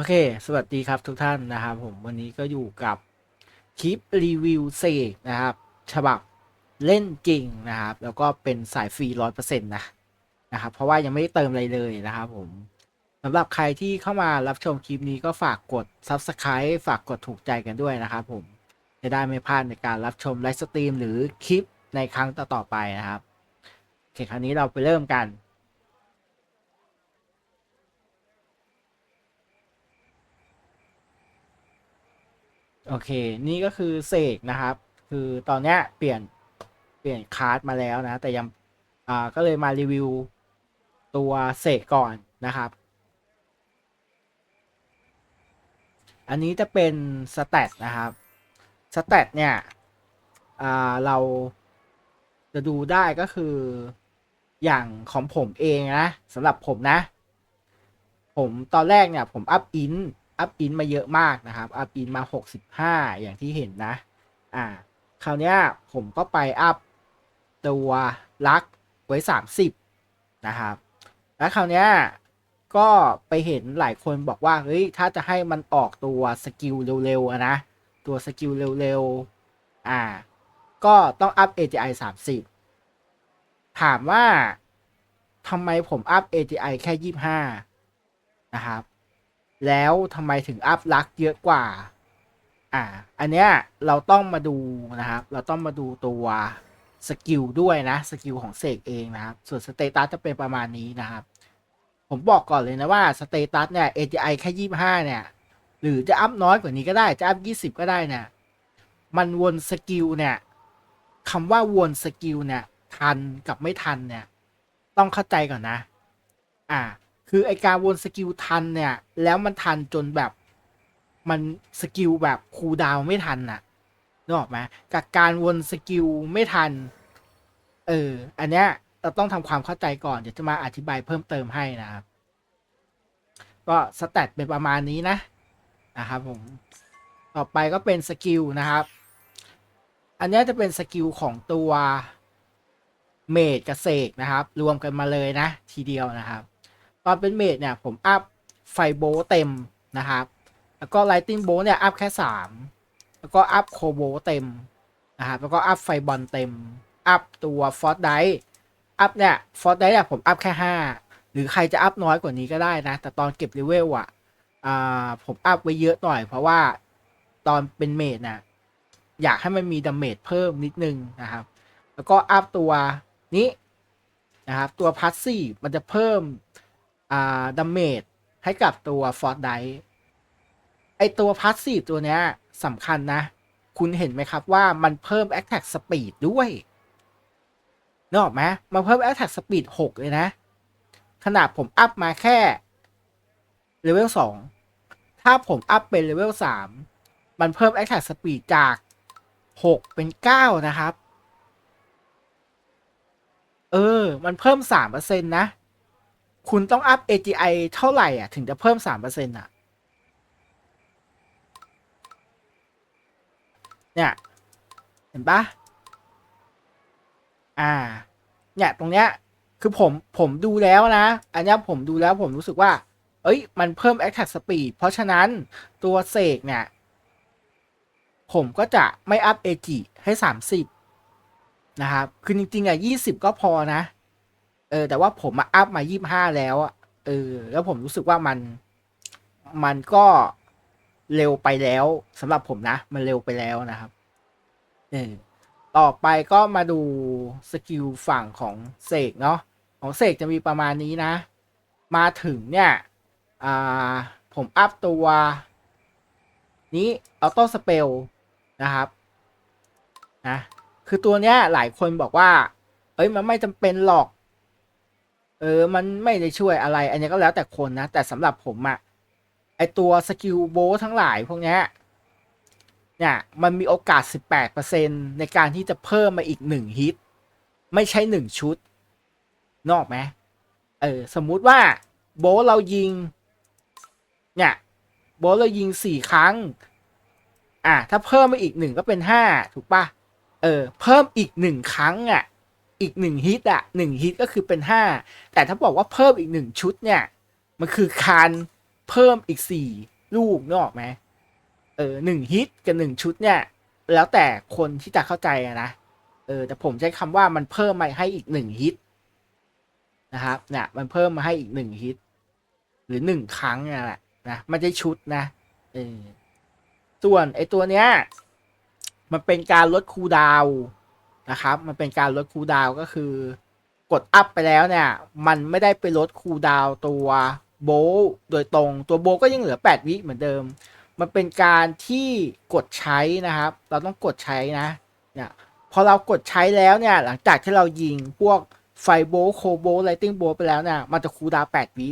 โอเค สวัสดีครับทุกท่านนะครับผมวันนี้ก็อยู่กับคลิปรีวิวเสกนะครับ ฉบับเล่นจริงนะครับ แล้วก็เป็นสายฟรีร้อยเปอร์เซ็นต์นะนะครับ เพราะว่ายังไม่ได้เติมอะไรเลยนะครับผมสำหรับใครที่เข้ามารับชมคลิปนี้ก็ฝากกด Subscribe ฝากกดถูกใจกันด้วยนะครับผมจะได้ไม่พลาดในการรับชมไลฟ์สตรีมหรือคลิปในครั้งต่อๆไปนะครับโอเคคราวนี้เราไปเริ่มกัน โอเค นี่ก็คือเสกนะครับ คือตอนเนี้ยเปลี่ยนเปลี่ยนคาร์ดมาแล้วนะ แต่ยังอ่าก็เลยมารีวิวตัวเสกก่อนนะครับ อันนี้จะเป็นสแตทนะครับสแตทเนี่ยอ่าเราจะดูได้ก็คืออย่างของผมเองนะสำหรับผมนะ ผมตอนแรกเนี่ยผมอัพอิน อัพอินมาเยอะมากนะครับอัพอินมา 65 อย่างที่เห็นนะ อ่า คราวนี้ผมก็ไปอัพตัวลักไว้ 30 นะครับ แล้วคราวนี้ก็ไปเห็นหลายคนบอกว่า เฮ้ย ถ้าจะให้มันออกตัวสกิลเร็วๆนะ ตัวสกิลเร็วๆ อ่า ก็ต้องอัพ AGI 30 ถามว่าทำไมผมอัพ AGI แค่ 25 นะครับ แล้วทำไมถึงอัพลักเยอะกว่า อ่า อันเนี้ยเราต้องมาดูนะครับ เราต้องมาดูตัวสกิลด้วยนะ สกิลของเสกเองนะครับ ส่วนสเตตัสจะเป็นประมาณนี้นะครับ ผมบอกก่อนเลยนะว่าสเตตัสเนี่ย AGI แค่ 25 เนี่ย หรือจะอัพน้อยกว่านี้ก็ได้ จะอัพ 20 ก็ได้เนี่ย มันวนสกิลเนี่ยคำว่าวนสกิลเนี่ย ทันกับไม่ทันเนี่ย ต้องเข้าใจก่อนนะ อ่า คือไอการวนสกิลทันเนี่ย แล้วมันทันจนแบบมันสกิลแบบคูดาวไม่ทันน่ะนึกออกไหมกับการวนสกิลไม่ทัน เออ อันเนี้ยเราต้องทำความเข้าใจก่อน เดี๋ยวจะมาอธิบายเพิ่มเติมให้นะครับ ก็สแตทเป็นประมาณนี้นะนะครับผม ต่อไปก็เป็นสกิลนะครับ อันเนี้ยจะเป็นสกิลของตัวเมดกับเสกนะครับ รวมกันมาเลยนะ ทีเดียวนะครับ อนเป็นเมดเนี่ยผมอัพไฟโบเต็มนะครับ แล้วก็ไลติงโบเนี่ยอัพแค่สามแล้วก็อัพโคโบเต็มนะครับแล้วก็อัพไฟบอลเต็ม อัพตัวฟอร์ไดอัพเนี่ยฟอร์ไดเนี่ยผมอัพแค่ห้าหรือใครจะอัพน้อยกว่านี้ก็ได้นะ แต่ตอนเก็บเลเวลอะอ่าผมอัพไว้เยอะหน่อย เพราะว่าตอนเป็นเมดนะอยากให้มันมีดาเมจเพิ่มนิดนึงนะครับ แล้วก็อัพตัวนี้นะครับ ตัวพัสซีฟมันจะเพิ่ม อ่าดาเมจให้กับตัวฟอร์ดไดไอตัวพัสซีฟตัวเนี้ยสำคัญนะ คุณเห็นไหมครับว่ามันเพิ่ม Attack Speed ด้วยนึกออกไหมมันเพิ่ม Attack Speed 6 เลยนะ ขนาดผมอัพมาแค่เลเวล2ถ้าผมอัพเป็นเลเวล3มันเพิ่ม Attack Speed จาก 6 เป็น 9 นะครับ เออ มันเพิ่ม 3%นะ คุณต้องอัพ AGI เท่าไหร่อะ ถึงจะเพิ่ม3%อะ เนี่ย เห็นปะอ่า เนี่ยตรงเนี้ย คือผมผมดูแล้วนะ อันนี้ผมดูแล้วผมรู้สึกว่า เอ้ย มันเพิ่ม attack speed เพราะฉะนั้นตัวเสกเนี่ย ผมก็จะไม่อัพ AG ให้ 30 นะครับ คือจริงๆอะ 20 ก็พอนะ เออแต่ว่าผมมาอัพมา25แล้วอะเออ แล้วผมรู้สึกว่ามันมันก็เร็วไปแล้วสำหรับผมนะ มันเร็วไปแล้วนะครับเออต่อไปก็มาดูสกิลฝั่งของเสกเนาะของเสกจะมีประมาณนี้นะ มาถึงเนี่ยอ่าผมอัพตัว นี้ออโต้สเปลนะครับนะคือตัวเนี้ยหลายคนบอกว่า เอ้ยมันไม่จำเป็นหรอก เออ มันไม่ได้ช่วยอะไร อันนี้ก็แล้วแต่คนนะ แต่สำหรับผมอะไอตัวสกิลโบทั้งหลายพวกเนี้ยเนี่ย มันมีโอกาส 18%ในการที่จะเพิ่มมาอีก 1 ฮิต ไม่ใช่ 1 ชุด นอกไหมเออ สมมุติว่าโบเรายิง เนี่ย โบเรายิง 4 ครั้ง อะ ถ้าเพิ่มมาอีก 1 ก็เป็น 5 ถูกปะเออ เพิ่มอีก 1 ครั้งอะ อีก1ฮิตอะ1ฮิตก็คือเป็น5แต่ถ้าบอกว่าเพิ่มอีก1ชุดเนี่ย มันคือการเพิ่มอีกสี่ลูกนออกไหมเออหนึ่งฮิตกับหนึ่งชุดเนี่ย แล้วแต่คนที่จะเข้าใจนะเออแต่ผมใช้คำว่ามันเพิ่มมาให้อีกหนึ่งฮิตนะครับเนี่ยมันเพิ่มมาให้อีกหนึ่งฮิต หรือหนึ่งครั้งเนี่ยแหละนะไม่ได้ชุดนะเออส่วนไอตัวเนี้ยมันเป็นการลดคูดาว นะครับ มันเป็นการลดคูลดาวก็คือกดอัพไปแล้วเนี่ย มันไม่ได้ไปลดคูลดาวตัวโบโดยตรงตัวโบก็ยังเหลือ 8 วิเหมือนเดิม มันเป็นการที่กดใช้นะครับ เราต้องกดใช้นะเนี่ยพอเรากดใช้แล้วเนี่ย หลังจากที่เรายิงพวกไฟโบโคโบไลติงโบไปแล้วเนี่ยมันจะคูลดาว 8 วิ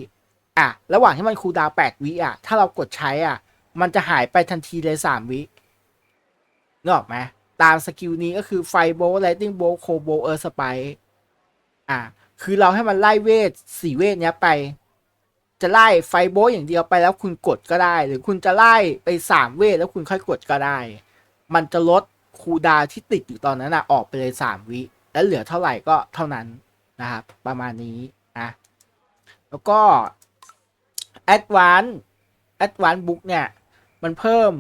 อะระหว่างที่มันคูลดาว 8 วิอะถ้าเรากดใช้อะมันจะหายไปทันทีเลย 3 วินึกออกไหม ตามสกิลนี้ก็คือไฟโบว์ไลติงโบว์โคโบว์เออร์สไปอะคือเราให้มันไล่เวทสี่เวทเนี้ยไป จะไล่ไฟโบว์อย่างเดียวไปแล้วคุณกดก็ได้ หรือคุณจะไล่ไปสามเวทแล้วคุณค่อยกดก็ได้ มันจะลดคูดาที่ติดอยู่ตอนนั้นนะออกไปเลยสามวิ แล้วเหลือเท่าไหร่ก็เท่านั้นนะครับ ประมาณนี้นะแล้วก็ Advanced Advanced Book เนี่ย มันเพิ่ม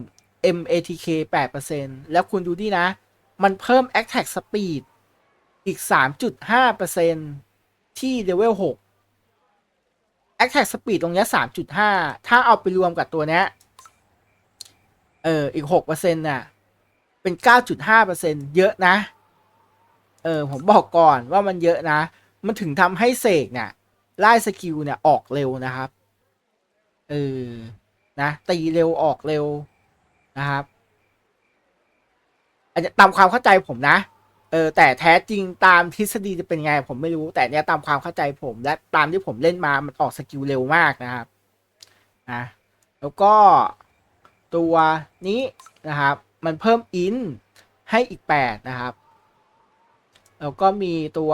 MATK 8%แล้วคุณดูดินะ มันเพิ่ม Attack Speed อีก 3.5%ที่ Level 6 Attack Speed ตรงนี้ 3.5 ถ้าเอาไปรวมกับตัวเนี้ยเออ อีก 6%น่ะ เป็น 9.5%เยอะนะ เออ ผมบอกก่อนว่ามันเยอะนะ มันถึงทำให้เสกเนี่ยไล่สกิลเนี่ย ออกเร็วนะครับ เออ นะ ตีเร็วออกเร็ว นะครับอันนี้ตามความเข้าใจผมนะ เออ แต่แท้จริงตามทฤษฎีจะเป็นไง ผมไม่รู้ แต่เนี้ยตามความเข้าใจผมและตามที่ผมเล่นมามันออกสกิลเร็วมากนะครับนะแล้วก็ตัวนี้นะครับ มันเพิ่มอินให้อีก 8 นะครับ แล้วก็มีตัว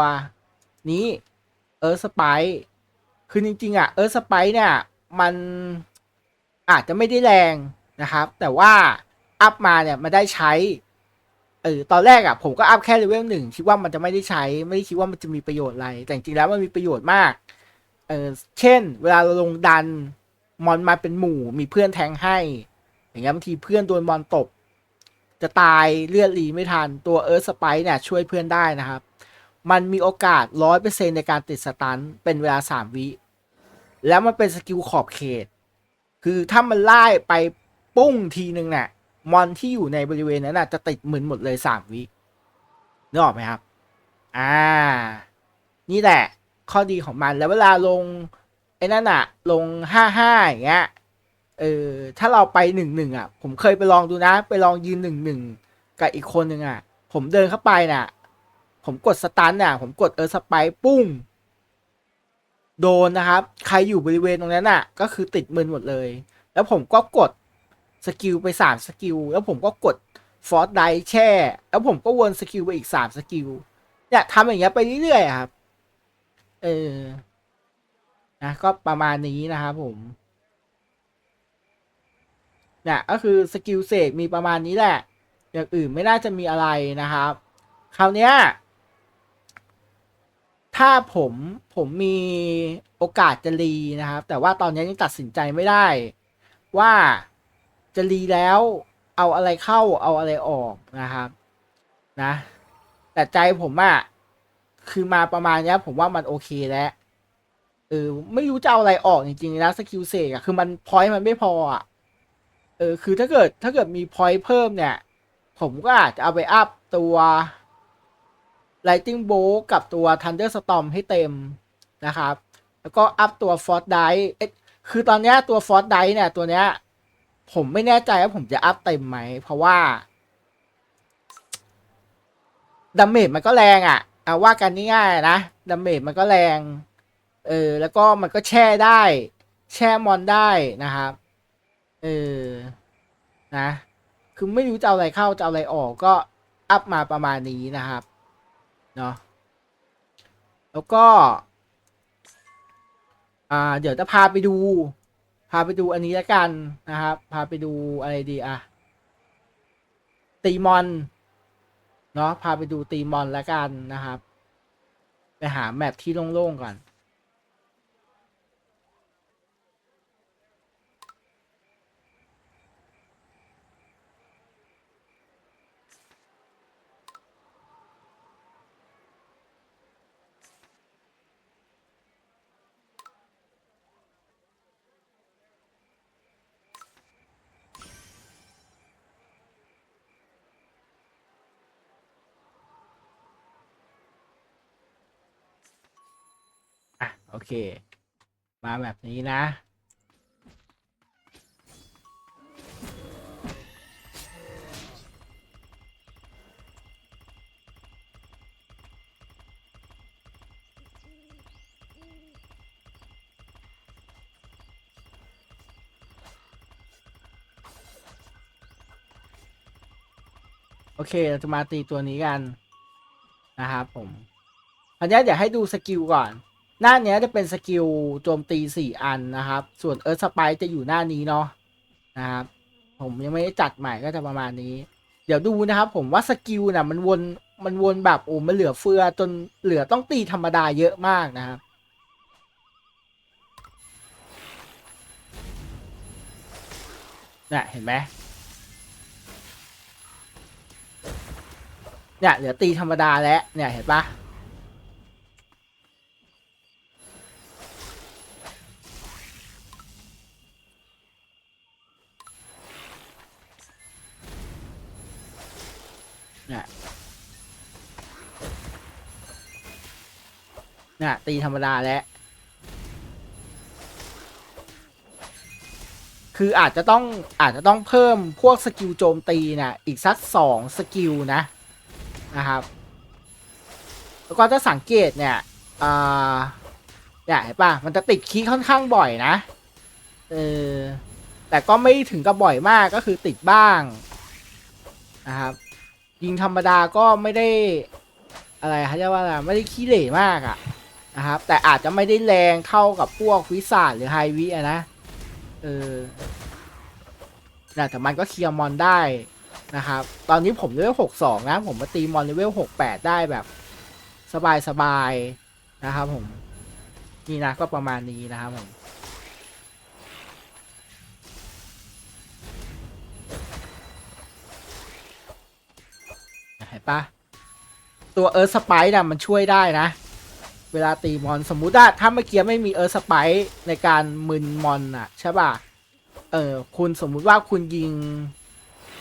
นี้เออสไปคือจริงๆ อะเออสไปเนี่ย มันอาจจะไม่ได้แรง นะครับ แต่ว่าอัพมาเนี่ยมันได้ใช้เออตอนแรกอะผมก็อัพแค่เลเวลหนึ่งคิดว่ามันจะไม่ได้ใช้ ไม่ได้คิดว่ามันจะมีประโยชน์อะไร แต่จริงแล้วมันมีประโยชน์มากเออเช่น เวลาเราลงดันมอนมาเป็นหมู่มีเพื่อนแทงให้ อย่างเงี้ยบางทีเพื่อนโดนมอนตบ จะตายเลือดรีไม่ทันตัวเอิร์ธสไปเนี่ยช่วยเพื่อนได้นะครับ มันมีโอกาสร้อยเปอร์เซ็นในการติดสตันเป็นเวลาสามวิ แล้วมันเป็นสกิลขอบเขต คือถ้ามันไล่ไป ปุ้งทีหนึ่งเนี่ยมอนที่อยู่ในบริเวณนั้นน่ะจะติดหมืนหมดเลยสามวินึกออกไหมครับ อ่า นี่แหละ ข้อดีของมันแล้วเวลาลง ไอ้นั่นอะลงห้าห้าอย่างเงี้ย เออ ถ้าเราไปหนึ่งหนึ่งอะผมเคยไปลองดูนะ ไปลองยืนหนึ่งหนึ่งกับอีกคนหนึ่งอะผมเดินเข้าไปน่ะ ผมกดสตันน่ะ ผมกดเออสไปปุ้ง โดนนะครับ ใครอยู่บริเวณตรงนั้นน่ะ ก็คือติดมืนหมดเลย แล้วผมก็กด สกิลไปสามสกิลแล้วผมก็กดฟอร์สไดแช่ แล้วผมก็วนสกิลไปอีกสามสกิลเนี่ยทำอย่างเงี้ยไปเรื่อยๆครับ เออนะก็ประมาณนี้นะครับผมเนี่ยก็คือสกิลเสกมีประมาณนี้แหละ อย่างอื่นไม่น่าจะมีอะไรนะครับ คราวเนี้ย ถ้าผมผมมีโอกาสจะรีนะครับ แต่ว่าตอนนี้ยังตัดสินใจไม่ได้ว่า จะรีแล้วเอาอะไรเข้าเอาอะไรออกนะครับ นะ แต่ใจผมอะคือมาประมาณเนี้ยผมว่ามันโอเคแล้วเออไม่รู้จะเอาอะไรออกจริงๆนะสกิลเสกอะคือมันพอยต์มันไม่พออะเออคือถ้าเกิดถ้าเกิดมีพอยต์เพิ่มเนี่ย ผมก็อาจจะเอาไปอัพตัว Lighting Bolt กับตัว Thunderstorm ให้เต็มนะครับ แล้วก็อัพตัว Force Dice เอ๊ะคือตอนเนี้ยตัว Force Dice เนี่ยตัวเนี้ย ผมไม่แน่ใจว่าผมจะอัพเต็มไหม เพราะว่าดาเมจมันก็แรงอะ่ะเอาว่ากันง่ายๆนะดาเมจมันก็แรง เออ แล้วก็มันก็แช่ได้ แช่มอนได้นะครับ เออ นะ คือไม่รู้จะเอาอะไรเข้าจะเอาอะไรออกก็อัพมาประมาณนี้นะครับ เนาะ แล้วก็ อ่า เดี๋ยวจะพาไปดู พาไปดูอันนี้แล้วกันนะครับ พาไปดูอะไรดีอะตีมอนเนาะพาไปดูตีมอนแล้วกันนะครับ ไปหาแมปที่โล่งๆก่อน โอเค มาแบบนี้นะ โอเค เราจะมาตีตัวนี้กัน นะครับผมอันนี้เดี๋ยวให้ดูสกิลก่อน หน้าเนี้ยจะเป็นสกิลโจมตีสี่อันนะครับ ส่วนเอิร์ธสไปจะอยู่หน้านี้เนาะนะครับผมยังไม่ได้จัดใหม่ก็จะประมาณนี้ เดี๋ยวดูนะครับ ผมว่าสกิลน่ะมันวนมันวนแบบโอ้มันเหลือเฟือจนเหลือต้องตีธรรมดาเยอะมากนะครับเนี่ยเห็นไหมเนี่ยเหลือตีธรรมดาแล้วเนี่ยเห็นปะ ตีธรรมดาแล้ว คืออาจจะต้องอาจจะต้องเพิ่มพวกสกิลโจมตีนะอีกสักสองสกิลนะนะครับ แล้วก็ถ้าสังเกตเนี่ยอ่าเนี่ยเห็นปะมันจะติดคีย์ค่อนข้างบ่อยนะเออแต่ก็ไม่ถึงกับบ่อยมากก็คือติดบ้างนะครับยิงธรรมดาก็ไม่ได้อะไรเขาเรียกว่าอะไรไม่ได้ขี้เหร่มากอะ นะครับ แต่อาจจะไม่ได้แรงเท่ากับพวกวิสาหรือไฮวิอะนะ เออนะแต่มันก็เคลียร์มอนได้นะครับ ตอนนี้ผมเลเวลหกสองนะ ผมมาตีมอนเลเวลหกแปดได้แบบสบายสบายๆนะครับผม นี่นะก็ประมาณนี้นะครับผมเห็นปะตัวเอิร์ธสไปร์นะมันช่วยได้นะ เวลาตีมอนสมมุติว่าถ้าเมื่อกี้ไม่มีเอิร์สไปร์ในการมึนมอนอะใช่ป่ะ เออคุณสมมุติว่าคุณยิง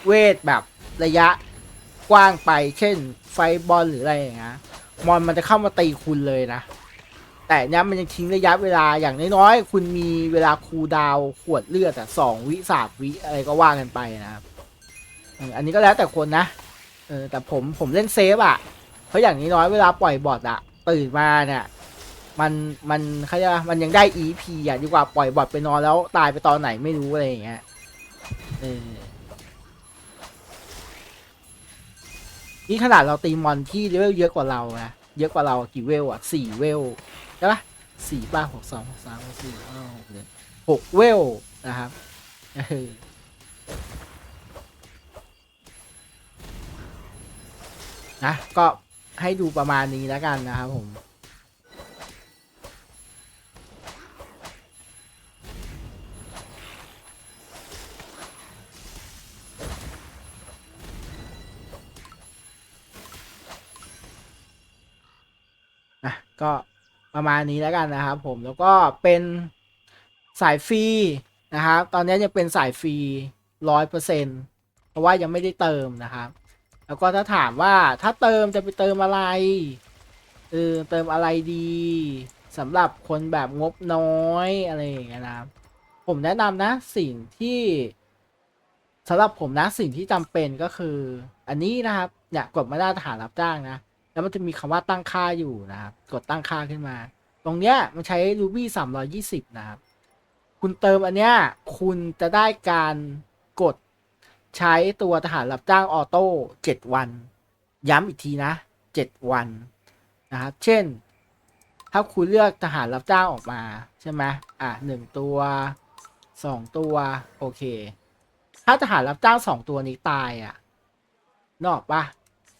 เวทแบบระยะกว้างไป เช่น ไฟบอลหรืออะไรอย่างเงี้ยมอนมันจะเข้ามาตีคุณเลยนะ แต่เนี้ยมันยังทิ้งระยะเวลาอย่างน้อยๆคุณมีเวลาคูดาวขวดเลือดอ่สองวิสามวิอะไรก็ว่ากันไปนะครับอันนี้ก็แล้วแต่คนนะเออแต่ผมผมเล่นเซฟอะเพราะอย่างนี้น้อยเวลาปล่อยบอทอะ ตื่นมาเนี่ย มันมันเขาเรียกว่ามันยังได้ EP อะดีกว่าปล่อยบอทไปนอนแล้วตายไปตอนไหนไม่รู้อะไรอย่างเงี้ยเออนี่ขนาดเราตีมอนที่เลเวลเยอะกว่าเรานะเยอะกว่าเรากี่เวลอะสี่เวลใช่ปะสี่ป้าหกสองหกสามหกสี่ห้าหกเจ็ดหกเวลนะครับนะก็ ให้ดูประมาณนี้แล้วกันนะครับผมนะก็ประมาณนี้แล้วกันนะครับผมแล้วก็เป็นสายฟรีนะครับ ตอนนี้ยังเป็นสายฟรีร้อยเปอร์เซ็นเพราะว่ายังไม่ได้เติมนะครับ แล้วก็ถ้าถามว่าถ้าเติมจะไปเติมอะไรเออเติมอะไรดีสำหรับคนแบบงบน้อยอะไรอย่างเงี้ยนะผมแนะนำนะสิ่งที่สำหรับผมนะสิ่งที่จำเป็นก็คือ อันนี้นะครับเนี่ยกดมาได้ทหารรับจ้างนะ แล้วมันจะมีคำว่าตั้งค่าอยู่นะครับกดตั้งค่าขึ้นมา ตรงเนี้ยมันใช้ Ruby 320 นะครับ คุณเติมอันเนี้ยคุณจะได้การกด ใช้ตัวทหารรับจ้างออโต้7วัน ย้ำอีกทีนะ7วันนะครับเช่น ถ้าคุณเลือกทหารรับจ้างออกมาใช่ไหมอะหนึ่งตัวสองตัวโอเค ถ้าทหารรับจ้างสองตัวนี้ตายอะนอกปะ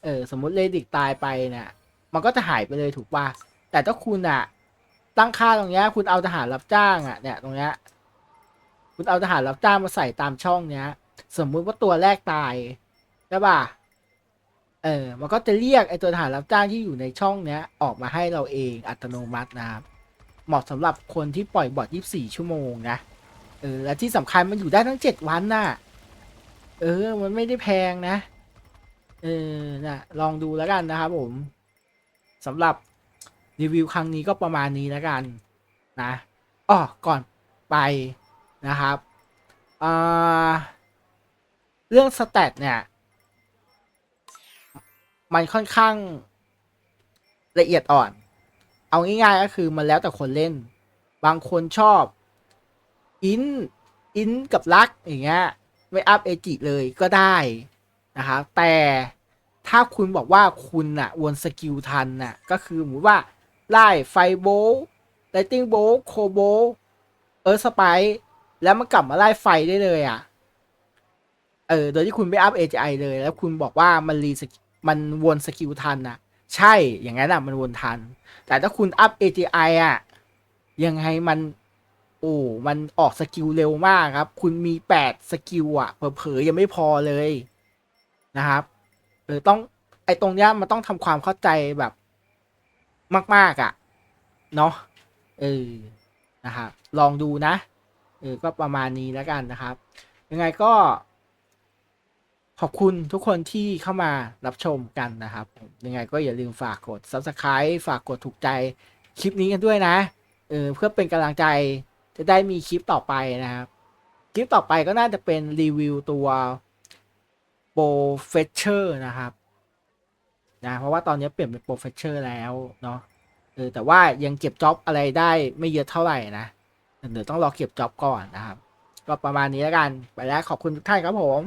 เออสมมุติเลดิกตายไปเนี่ยมันก็จะหายไปเลยถูกปะแต่ถ้าคุณอะตั้งค่าตรงเนี้ยคุณเอาทหารรับจ้างอะเนี่ยตรงเนี้ยคุณเอาทหารรับจ้างมาใส่ตามช่องเนี้ย สมมุติว่าตัวแรกตายใช่ป่ะเออ มันก็จะเรียกไอตัวทหารรับจ้างที่อยู่ในช่องเนี้ย ออกมาให้เราเองอัตโนมัตินะครับ เหมาะสำหรับคนที่ปล่อยบอท24 ชั่วโมงนะ เออ และที่สำคัญมันอยู่ได้ทั้ง 7 วันน่ะ เออ มันไม่ได้แพงนะ เออ นะลองดูแล้วกันนะครับผมสำหรับรีวิวครั้งนี้ก็ประมาณนี้แล้วกันนะอ้อก่อนไปนะครับ อ่า เรื่องสเตตเนี่ย มันค่อนข้างละเอียดอ่อน เอาง่ายๆก็คือมันแล้วแต่คนเล่น บางคนชอบ อิน อินกับรักอย่างเงี้ย ไม่อัพเอจิเลยก็ได้นะครับแต่ถ้าคุณบอกว่าคุณอะวนสกิลทันน่ะ ก็คือหมูว่า ไล่ไฟโบไลติงโบโคโบเออสไปแล้วมันกลับมาไล่ไฟได้เลยอะ เออ โดยที่คุณไม่อัพ AGI เลย แล้วคุณบอกว่ามันรีสมันวนสกิลทันนะใช่ อย่างนั้นอะมันวนทัน แต่ถ้าคุณอัพ AGI อะยังไงมัน โอ้ มันออกสกิลเร็วมากครับ คุณมีแปดสกิลอะเผลอๆยังไม่พอเลยนะครับเออต้อง ไอตรงเนี้ยมันต้องทำความเข้าใจแบบ มาก ๆอะเนาะ เออ นะครับ ลองดูนะ เออ ก็ประมาณนี้แล้วกันนะครับ ยังไงก็ ขอบคุณทุกคนที่เข้ามารับชมกันนะครับ ยังไงก็อย่าลืมฝากกด subscribe ฝากกดถูกใจคลิปนี้กันด้วยนะเออเพื่อเป็นกำลังใจจะได้มีคลิปต่อไปนะครับ คลิปต่อไปก็น่าจะเป็นรีวิวตัวโปรเฟชเชอร์นะครับนะเพราะว่าตอนนี้เปลี่ยนเป็นโปรเฟชเชอร์แล้วเนาะเออแต่ว่ายังเก็บจ็อบอะไรได้ไม่เยอะเท่าไหร่นะเดี๋ยวต้องรอเก็บจ็อบก่อนนะครับ ก็ประมาณนี้แล้วกัน ไปแล้วขอบคุณทุกท่านครับผม